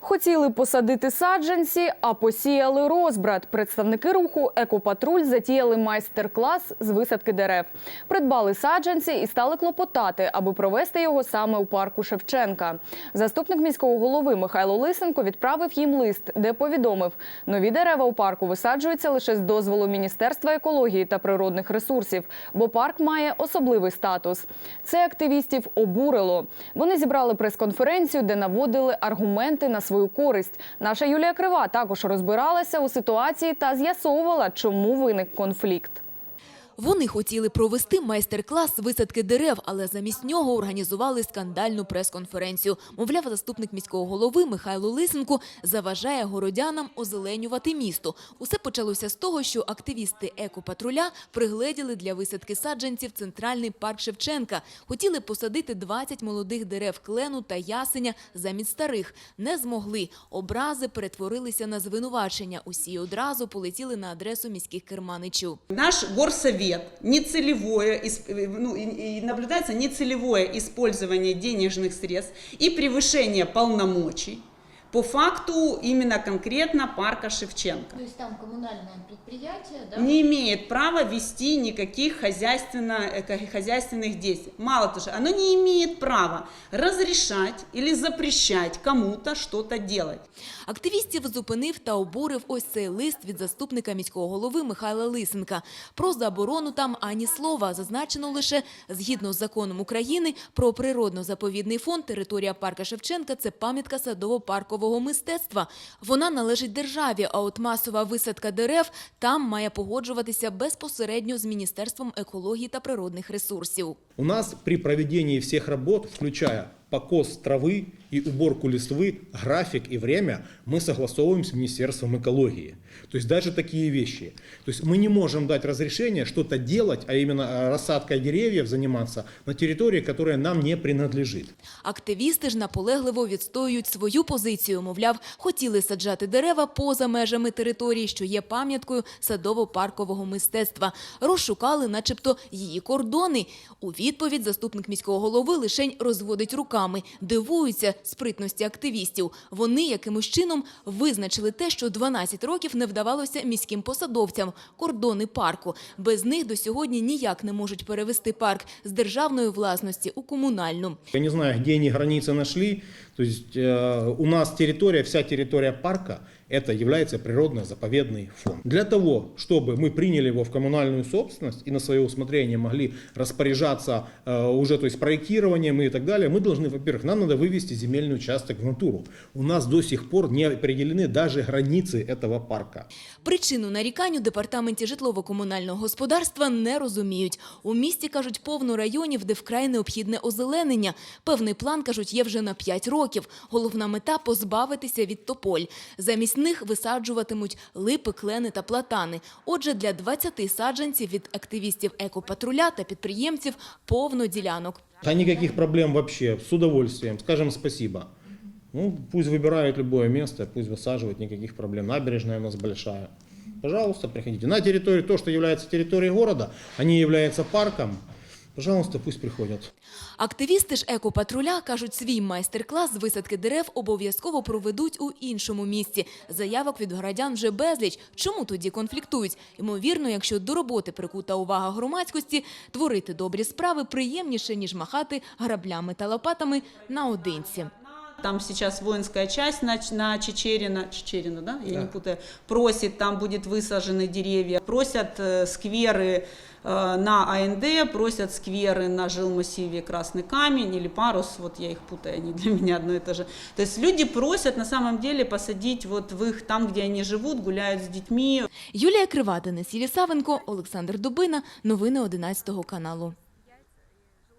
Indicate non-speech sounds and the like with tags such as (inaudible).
Хотіли посадити саджанці, а посіяли розбрат. Представники руху Екопатруль затіяли майстер-клас з висадки дерев. Придбали саджанці і стали клопотати, аби провести його саме у парку Шевченка. Заступник міського голови Михайло Лисенко відправив їм лист, де повідомив, нові дерева у парку висаджуються лише з дозволу Міністерства екології та природних ресурсів, бо парк має особливий статус. Це активістів обурило. Вони зібрали прес-конференцію, де наводили аргументи на свою користь. Наша Юлія Крива також розбиралася у ситуації та з'ясовувала, чому виник конфлікт. Вони хотіли провести майстер-клас висадки дерев, але замість нього організували скандальну прес-конференцію. Мовляв, заступник міського голови Михайло Лисенко заважає городянам озеленювати місто. Усе почалося з того, що активісти екопатруля пригледіли для висадки саджанців центральний парк Шевченка. Хотіли посадити 20 молодих дерев клену та ясеня замість старих. Не змогли. Образи перетворилися на звинувачення. Усі одразу полетіли на адресу міських керманичів. Наш горсовет нецелевое, ну, и, и наблюдается нецелевое использование денежных средств и превышение полномочий по факту именно конкретно парка Шевченко. То есть там коммунальное предприятие, да? Не имеет права вести никаких хозяйственно, э, хозяйственных действий. Мало того, оно не имеет права разрешать или запрещать кому-то что-то делать. Активістів зупинив та обурив ось цей лист від заступника міського голови Михайла Лисенка. Про заборону там ані слова. Зазначено лише згідно з законом України про природно-заповідний фонд територія парка Шевченка – це пам'ятка садово-паркового мистецтва. Вона належить державі, а от масова висадка дерев там має погоджуватися безпосередньо з Міністерством екології та природних ресурсів. У нас при проведенні всіх робот, включая покос травы и уборку листвы, график и время мы согласовываем с Министерством экологии. То есть даже такие вещи. То есть мы не можем дать разрешение что-то делать, а именно э, рассадкой деревьев заниматься на территории, которая нам не принадлежит. Активісти ж наполегливо відстоюють свою позицію. Мовляв, хотіли саджати дерева поза межами території, що є пам'яткою садово-паркового мистецтва. Розшукали, начебто, її кордони. У відповідь заступник міського голови лишень розводить руками. Дивуються спритності активістів. Вони якимось чином визначили те, що 12 років не вдавалося міським посадовцям – кордони парку. Без них до сьогодні ніяк не можуть перевести парк з державної власності у комунальну. Я не знаю, где вони границі знайшли. Тобто э, у нас територія, вся територія парка, это является природно-заповедный фонд. Для того, чтобы мы приняли его в коммунальную собственность и на свое усмотрение могли распоряжаться э, уже, то есть проектированием и так далее, мы должны, во-первых, нам надо вывести земельный участок в натуру. У нас до сих пор не определены даже границы этого парка. Причину нарікань у департаменті житлово-комунального господарства не розуміють. У місті, кажуть, повно районів, де вкрай необхідне озеленення. Певний план, кажуть, є вже на 5 років. Головна мета – позбавитися від тополь. Замість них висаджуватимуть липи, клени та платани. Отже, для 20 саджанців від активістів екопатруля та підприємців повно ділянок. А никаких проблем вообще, с удовольствием, скажем спасибо. Ну, пусть выбирают любое место, пусть высаживают, никаких проблем. Набережная у нас большая. Пожалуйста, приходите. На территории, то, что является территорией города, они являются парком, пожалуйста, пусть приходят. Активісти ж екопатруля кажуть, свій майстер-клас з висадки дерев обов'язково проведуть у іншому місці. Заявок від городян вже безліч. Чому тоді конфліктують? Ймовірно, якщо до роботи прикута увага громадськості, творити добрі справи приємніше, ніж махати граблями та лопатами наодинці Там сейчас воинская часть на, на Чечерина, Чечерина, да, я не путаю, просит, там будет высажены деревья, просят э, скверы э, на АНД, просят скверы на жилмассиве Красный Камень или Парус, вот я их путаю, они для меня (laughs) одно и то же. То есть люди просят на самом деле посадить вот в их, там, где они живут, гуляют с детьми, Юлія Крива, Денис Єлісавенко, Олександр Дубина. Новини 11 каналу.